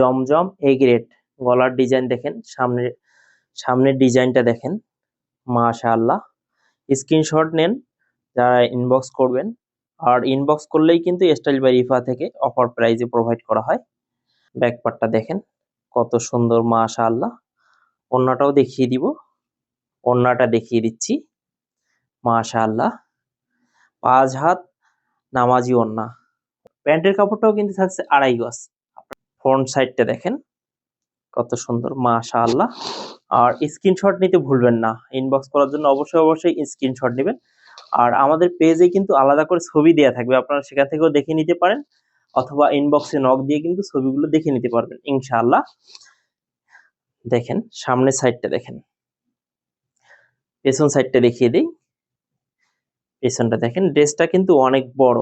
Zamzam A grade গলার design দেখেন সামনের সামনের ডিজাইনটা দেখেন। মাশাআল্লাহ। স্ক্রিনশট নেন, যারা ইনবক্স করবেন। আর ইনবক্স করলেই কিন্তু স্টাইল বাই রিফা থেকে অফার প্রাইজে প্রোভাইড করা হয়। ব্যাকপার্টটা দেখেন, কত সুন্দর, মাশাআল্লাহ। ওন্নাটাও দেখিয়ে দিব। ওন্নাটা দেখিয়ে দিচ্ছি। মাশাআল্লাহ। পাঁচ হাত নামাজি ওন্না প্যান্টের কাপড়টাও কিন্তু থাকছে আড়াই গজ। ফ্রন্ট সাইডটা দেখেন। কত সুন্দর, মাশাআল্লাহ। আর স্ক্রিনশট নিতে ভুলবেন না। ইনবক্স করার জন্য অবশ্যই অবশ্যই স্ক্রিনশট নেবেন। আর আমাদের পেজে কিন্তু আলাদা করে ছবি দেওয়া থাকবে। আপনারা সেখান থেকেও দেখে নিতে পারেন। অথবা ইনবক্সে নক দিয়ে কিন্তু ছবিগুলো দেখে নিতে পারবেন, ইনশাআল্লাহ। দেখেন, সামনের সাইডটা দেখেন। পেছন সাইডটা দেখিয়ে দিই। পেছনটা দেখেন, ড্রেসটা কিন্তু অনেক বড়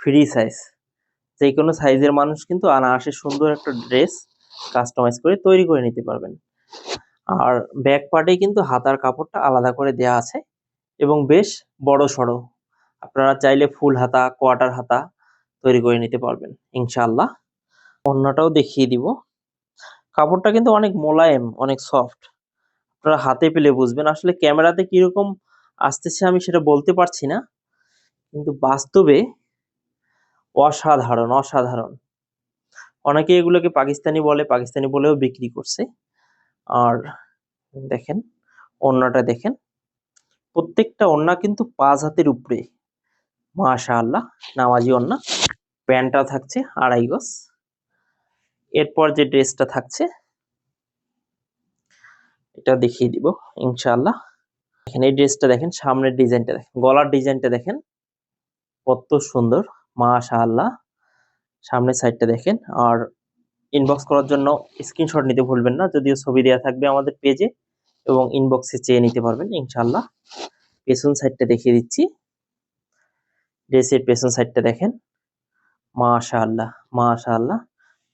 ফ্রি সাইজ যে কোনো সাইজের মানুষ কিন্তু আনাআসে সুন্দর একটা ড্রেস কাস্টমাইজ করে তৈরি করে নিতে পারবেন। আর ব্যাক পার্টে কিন্তু হাতার কাপড়টা আলাদা করে দেয়া আছে এবং বেশ বড় সড়ো। আপনারা চাইলে ফুল হাতা, কোয়ার্টার হাতা তৈরি করে নিতে পারবেন, ইনশাআল্লাহ। অন্যটাও দেখিয়ে দিব। কাপড়টা কিন্তু অনেক মোলায়েম, অনেক সফট। আপনারা হাতে পেলে বুঝবেন আসলে ক্যামেরাতে কীরকম আসতেছে আমি সেটা বলতে পারছি না। কিন্তু বাস্তবে অসাধারণ অসাধারণ। অনেকে এগুলোকে পাকিস্তানি বলে, পাকিস্তানি বলেও বিক্রি করছে। আর দেখেন ওড়নাটা দেখেন। প্রত্যেকটা ওড়না কিন্তু পাঁচ হাতের উপরে। মাশা আল্লাহ নামাজি ওড়না প্যান্টটা থাকছে আড়াই গজ। এরপর যে ড্রেসটা থাকছে, এটা দেখিয়ে দিব, ইনশাআল্লাহ। এখানে এই ড্রেসটা দেখেন, সামনের ডিজাইনটা দেখেন, গলার ডিজাইনটা দেখেন। কত সুন্দর। মাশা আল্লাহ সামনের সাইডটা দেখেন। আর ইনবক্স করার জন্য স্ক্রিনশট নিতে ভুলবেন না। যদিও ছবি দেওয়া থাকবে আমাদের পেজে এবং ইনবক্সে চেয়ে নিতে পারবেন ইনশাল্লাহ পেছন সাইডটা দেখিয়ে দিচ্ছি। ড্রেসের পেছন সাইডটা দেখেন। মাশা আল্লাহ মাশা আল্লাহ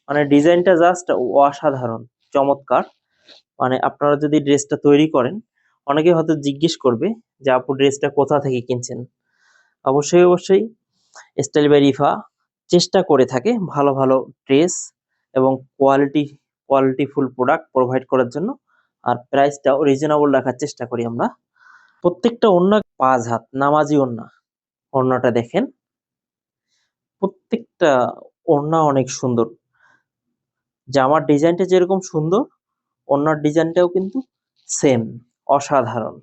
মানে ডিজাইনটা জাস্ট অসাধারণ, চমৎকার। মানে আপনারা যদি ড্রেসটা তৈরি করেন, অনেকে হয়তো জিজ্ঞেস করবে যে, আপু, ড্রেসটা কোথা থেকে কিনছেন? অবশ্যই অবশ্যই স্টাইল বাই চেষ্টা করে থাকে ভালো ভালো ড্রেস এবং কোয়ালিটি কোয়ালিটিফুল প্রোডাক্ট প্রোভাইড করার জন্য। আর প্রাইসটাও রিজনেবল রাখার চেষ্টা করি আমরা। প্রত্যেকটা ওড়না পাঁচ হাত, নামাজি ওড়না। ওড়নাটা দেখেন। প্রত্যেকটা ওড়না অনেক সুন্দর। জামার ডিজাইনটা যেরকম সুন্দর, ওড়নার ডিজাইনটাও কিন্তু সেম, অসাধারণ।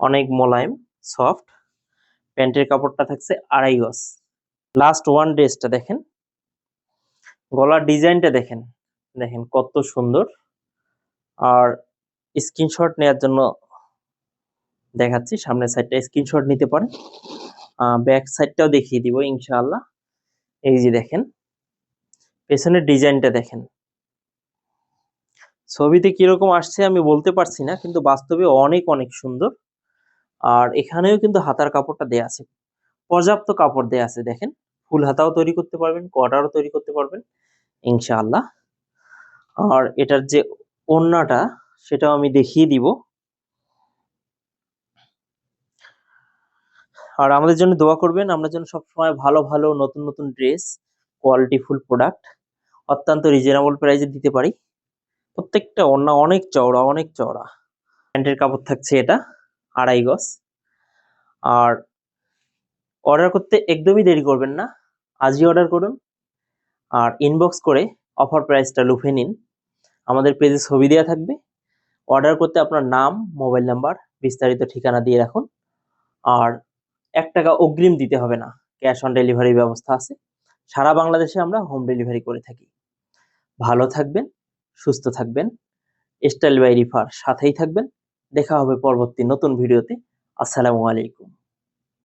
অনেক মোলায়েম, সফট। প্যান্টের কাপড়টা থাকছে আড়াই গজ। লাস্ট ওয়ান ড্রেসটা দেখেন। গলার ডিজাইনটা দেখেন। দেখেন কত সুন্দর। আর স্ক্রিনশট নেওয়ার জন্য দেখাচ্ছি, সামনের সাইডটা স্ক্রিনশট নিতে পারেন। ব্যাক সাইডটাও দেখিয়ে দিব ইনশাআল্লাহ। এই যে দেখেন, পেছনের ডিজাইনটা দেখেন। ছবিতে কীরকম আসছে আমি বলতে পারছি না, কিন্তু বাস্তবে অনেক অনেক সুন্দর। আর এখানেও কিন্তু হাতার কাপড়টা দেয়া আছে। পর্যাপ্ত কাপড় দেয়া আছে, দেখেন। ফুল হাতাও তৈরি করতে পারবেন কোয়ার্টারও তৈরি করতে পারবেন, ইনশাআল্লাহ। আর এটার যে ওড়নাটা, সেটাও আমি দেখিয়ে দিব। আর আমাদের জন্য দোয়া করবেন, আমরা যেন সবসময় ভালো ভালো, নতুন নতুন ড্রেস কোয়ালিটিফুল প্রোডাক্ট, অত্যন্ত রিজনেবল প্রাইসে দিতে পারি। প্রত্যেকটা ওড়না অনেক চওড়া অনেক চওড়া। প্যান্টের কাপড় থাকছে এটা। আড়াই গজ। আর অর্ডার করতে একদমই দেরি করবেন না। আজই অর্ডার করুন। আর ইনবক্স করে অফার প্রাইসটা লুফে নিন। আমাদের পেজে ছবি দেওয়া থাকবে। অর্ডার করতে আপনার নাম মোবাইল নাম্বার বিস্তারিত ঠিকানা দিয়ে রাখুন। আর এক টাকা অগ্রিম দিতে হবে না। ক্যাশ অন ডেলিভারি ব্যবস্থা আছে। সারা বাংলাদেশে আমরা হোম ডেলিভারি করে থাকি। ভালো থাকবেন, সুস্থ থাকবেন। স্টাইল বাই রিফার সাথেই থাকবেন। দেখা হবে পরবর্তী নতুন ভিডিওতে। আসসালামু আলাইকুম।